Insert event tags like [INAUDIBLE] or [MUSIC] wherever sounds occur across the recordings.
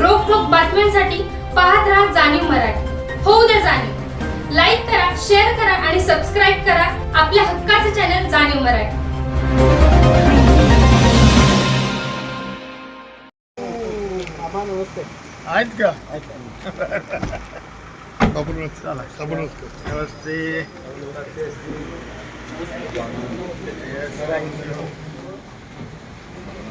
रोखोक बातम्यांसाठी पाहत राहा जाणीव मराठी. होऊ द्या जाणीव. लाईक करा शेअर करा आणि सबस्क्राईब करा आपल्या हक्काचे चॅनल जाणीव मराठी. आहेत का? [LAUGHS]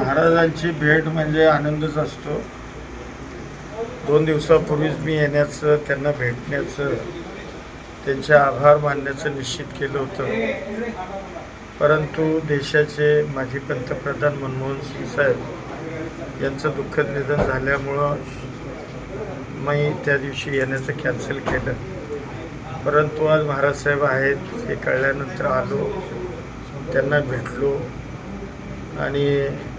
महाराजांची भेट म्हणजे आनंदच असतो. दोन दिवसापूर्वीच मी येण्याचं त्यांना भेटण्याचं त्यांचे आभार मानण्याचं निश्चित केलं होतं. परंतु देशाचे माजी पंतप्रधान मनमोहन सिंग साहेब यांचं दुःखद निधन झाल्यामुळं मी त्या दिवशी येण्याचं कॅन्सल केलं. परंतु आज महाराज साहेब आहेत हे कळल्यानंतर आलो त्यांना भेटलो आणि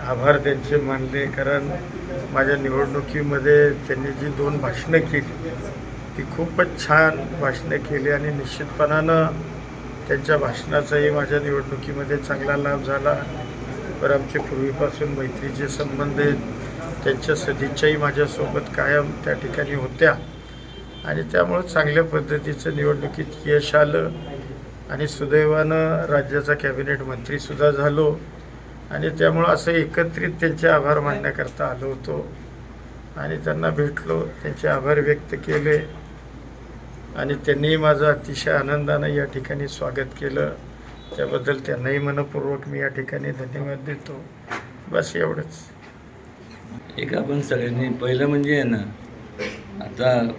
आभार त्यांचे मानले कारण माझ्या निवडणुकीमध्ये त्यांनी जी दोन भाषणं केली ती खूपच छान भाषणं केली आणि निश्चितपणानं त्यांच्या भाषणाचाही माझ्या निवडणुकीमध्ये चांगला लाभ झाला. तर आमचे पूर्वीपासून मैत्रीचे संबंध आहेत. त्यांच्या सदिच्छाही माझ्यासोबत कायम त्या ठिकाणी होत्या. आणि त्यामुळं चांगल्या पद्धतीचं निवडणुकीत यश आलं आणि सुदैवानं राज्याचा कॅबिनेट मंत्रीसुद्धा झालो. आणि त्यामुळं असं एकत्रित त्यांचे आभार मानण्याकरता आलो होतो. आणि त्यांना भेटलो त्यांचे आभार व्यक्त केले. आणि त्यांनीही माझं अतिशय आनंदानं या ठिकाणी स्वागत केलं. त्याबद्दल त्यांनाही मनपूर्वक मी या ठिकाणी धन्यवाद देतो. बस एवढंच. एक आपण सगळ्यांनी पहिलं म्हणजे आहे ना आता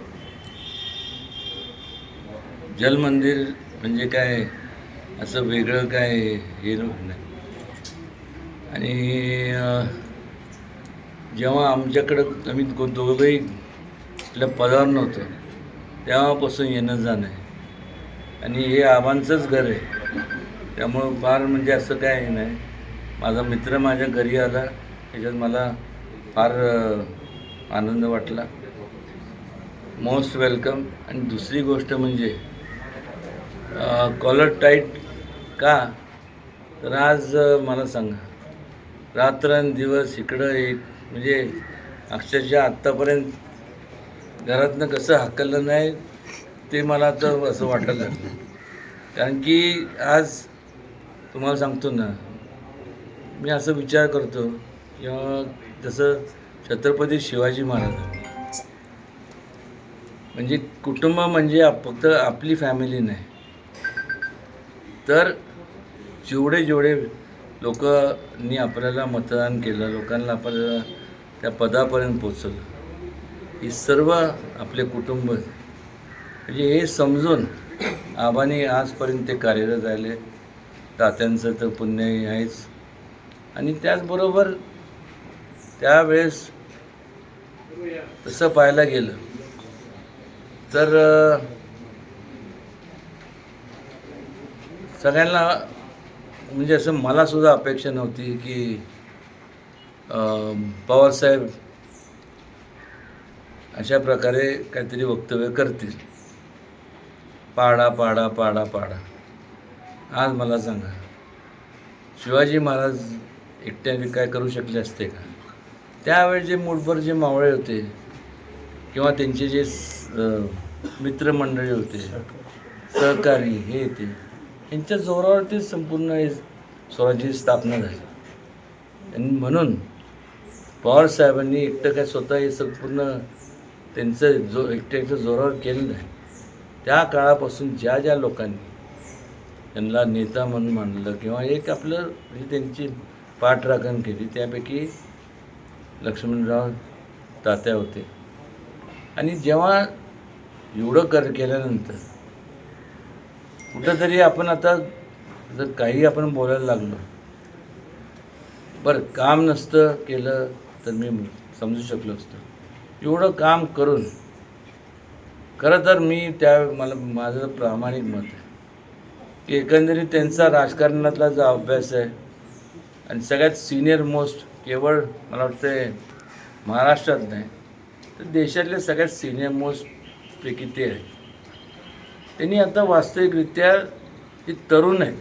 जलमंदिर म्हणजे काय? असं वेगळं काय हे नाही. आणि जेव्हा आमच्याकडं आम्ही दोघंही आपल्या पदावर नव्हतं तेव्हापासून येणं जाणं आहे. आणि हे आबांचंच घर आहे. त्यामुळं फार म्हणजे असं काय हे नाही. माझा मित्र माझ्या घरी आला त्याच्यात मला फार आनंद वाटला. Most welcome. आणि दुसरी गोष्ट म्हणजे कॉलर टाईट का? तर आज मला सांगा. रात्रंदिवस इकडं एक म्हणजे अक्षरशः आत्तापर्यंत घरातनं कसं हाकललं नाही ते मला तर असं वाटायला लागलं कारण की आज तुम्हाला सांगतो ना मी असं विचार करतो किंवा जसं छत्रपती शिवाजी महाराज. म्हणजे कुटुंब म्हणजे आप- फक्त आपली फॅमिली नाही. तर जेवढे जेवढे लोकांनी आपल्याला मतदान केलं लोकांना आपल्याला त्या पदापर्यंत पोचवलं ही सर्व आपले कुटुंब म्हणजे हे समजून आबाने आजपर्यंत ते कार्यरत झाले तात्यांचं तर पुण्य आहेच. आणि त्याचबरोबर त्यावेळेस तसं पाहायला गेलं तर सगळ्यांना म्हणजे असं मलासुद्धा अपेक्षा नव्हती की पवारसाहेब अशा प्रकारे काहीतरी वक्तव्य करतील. पाडा पाडा पाडा पाडा. आज मला सांगा शिवाजी महाराज एकट्याने काय करू शकले असते का? त्यावेळी जे मूठभर जे मावळे होते किंवा त्यांचे जे मित्रमंडळी होते सहकारी हे ते यांच्या जोरावरती संपूर्ण स्वराज्याची स्थापना झाली. आणि म्हणून पवार साहेबांनी एकटं काय स्वतः हे संपूर्ण त्यांचं जो एकट्याच्या जोरावर केलं नाही. त्या काळापासून ज्या ज्या लोकांनी त्यांना नेता म्हणून मानलं किंवा एक आपलं म्हणजे त्यांची पाठराखण केली त्यापैकी लक्ष्मणराव तात्या होते. आणि जेव्हा एवढं कर केल्यानंतर कुठंतरी आपण आता जर काही आपण बोलायला लागलो बरं काम नसतं केलं तर मी समजू शकलो असतं. एवढं काम करून खरं तर मी त्या मला माझं प्रामाणिक मत आहे की एकंदरीत त्यांचा राजकारणातला जो अभ्यास आहे आणि सगळ्यात सिनियर मोस्ट केवळ मला वाटतं महाराष्ट्रात नाही तर देशातले सगळ्यात सिनियर मोस्टपैकी ते आहेत. त्यांनी आता वास्तविकरित्या ते तरुण आहेत.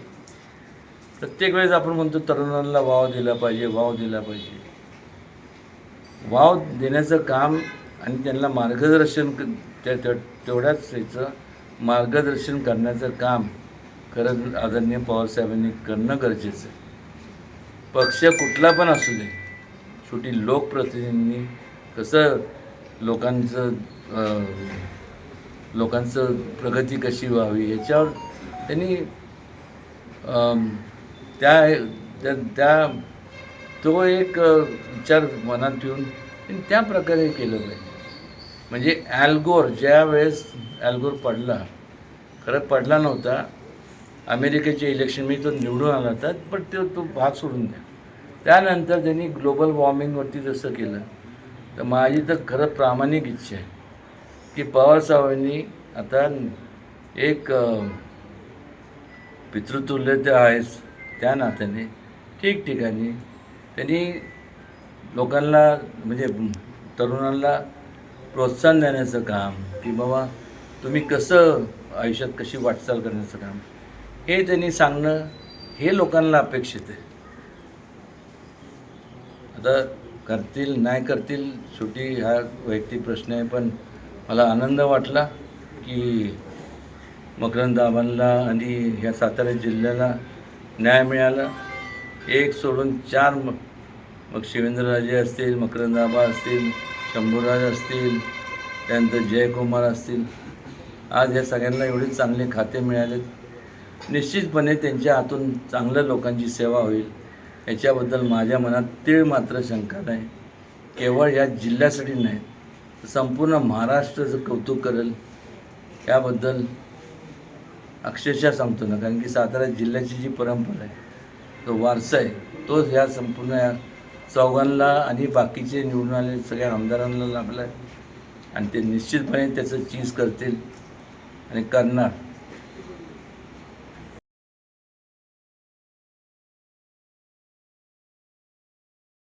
प्रत्येक वेळेस आपण म्हणतो तरुणांना वाव दिला पाहिजे वाव दिला पाहिजे. वाव देण्याचं काम आणि त्यांना मार्गदर्शन त्या त्या- तेवढ्याच त्याचं मार्गदर्शन करण्याचं काम खरं आदरणीय पवारसाहेबांनी करणं गरजेचं आहे. पक्ष कुठला पण असू दे शेवटी लोकप्रतिनिधींनी कसं लोकांचं लोकांचं प्रगती कशी व्हावी याच्यावर त्यांनी त्या त्या- त्या तो एक विचार मनात ठेवून त्या प्रकारे केलं पाहिजे. म्हणजे ॲल्गोर ज्या वेळेस ॲल्गोर पडला खरं पडला नव्हता अमेरिकेचे इलेक्शन मी तो निवडून आला होता पण तो तो भाग सोडून द्या. त्यानंतर त्यांनी ग्लोबल वॉर्मिंगवरती जसं केलं तर माझी तर खरं प्रामाणिक इच्छा आहे. की पवारसाहेबांनी आता एक पितृतुल्य ते आहेच त्या नात्याने ठिकठिकाणी त्यांनी लोकांना म्हणजे तरुणांना प्रोत्साहन देण्याचं काम की बाबा तुम्ही कसं आयुष्यात कशी वाटचाल करण्याचं काम हे त्यांनी सांगणं हे लोकांना अपेक्षित आहे. आता करतील नाही करतील शेवटी हा वैयक्तिक प्रश्न आहे पण मला आनंद वाटला की मकरंद आबांना आणि ह्या सातारा जिल्ह्याला न्याय मिळाला. एक सोडून चार मग मग शिवेंद्रराजे असतील मकरंद आबा असतील शंभूराज असतील त्यानंतर जयकुमार असतील. आज या सगळ्यांना एवढे चांगले खाते मिळालेत निश्चितपणे त्यांच्या हातून चांगल्या लोकांची सेवा होईल. याच्याबद्दल माझ्या मनात तीळ मात्र शंका नाही. केवळ या जिल्ह्यासाठी नाही संपूर्ण महाराष्ट्राचं कौतुक करेल. याबद्दल अक्षरशः सांगतो ना कारण की सातारा जिल्ह्याची जी परंपरा आहे तो वारसा आहे तोच ह्या संपूर्ण या चौघांना आणि बाकीचे निवडून आले सगळ्या आमदारांना लाभला आहे आणि ते निश्चितपणे त्याचं चीज करतील. आणि करणार.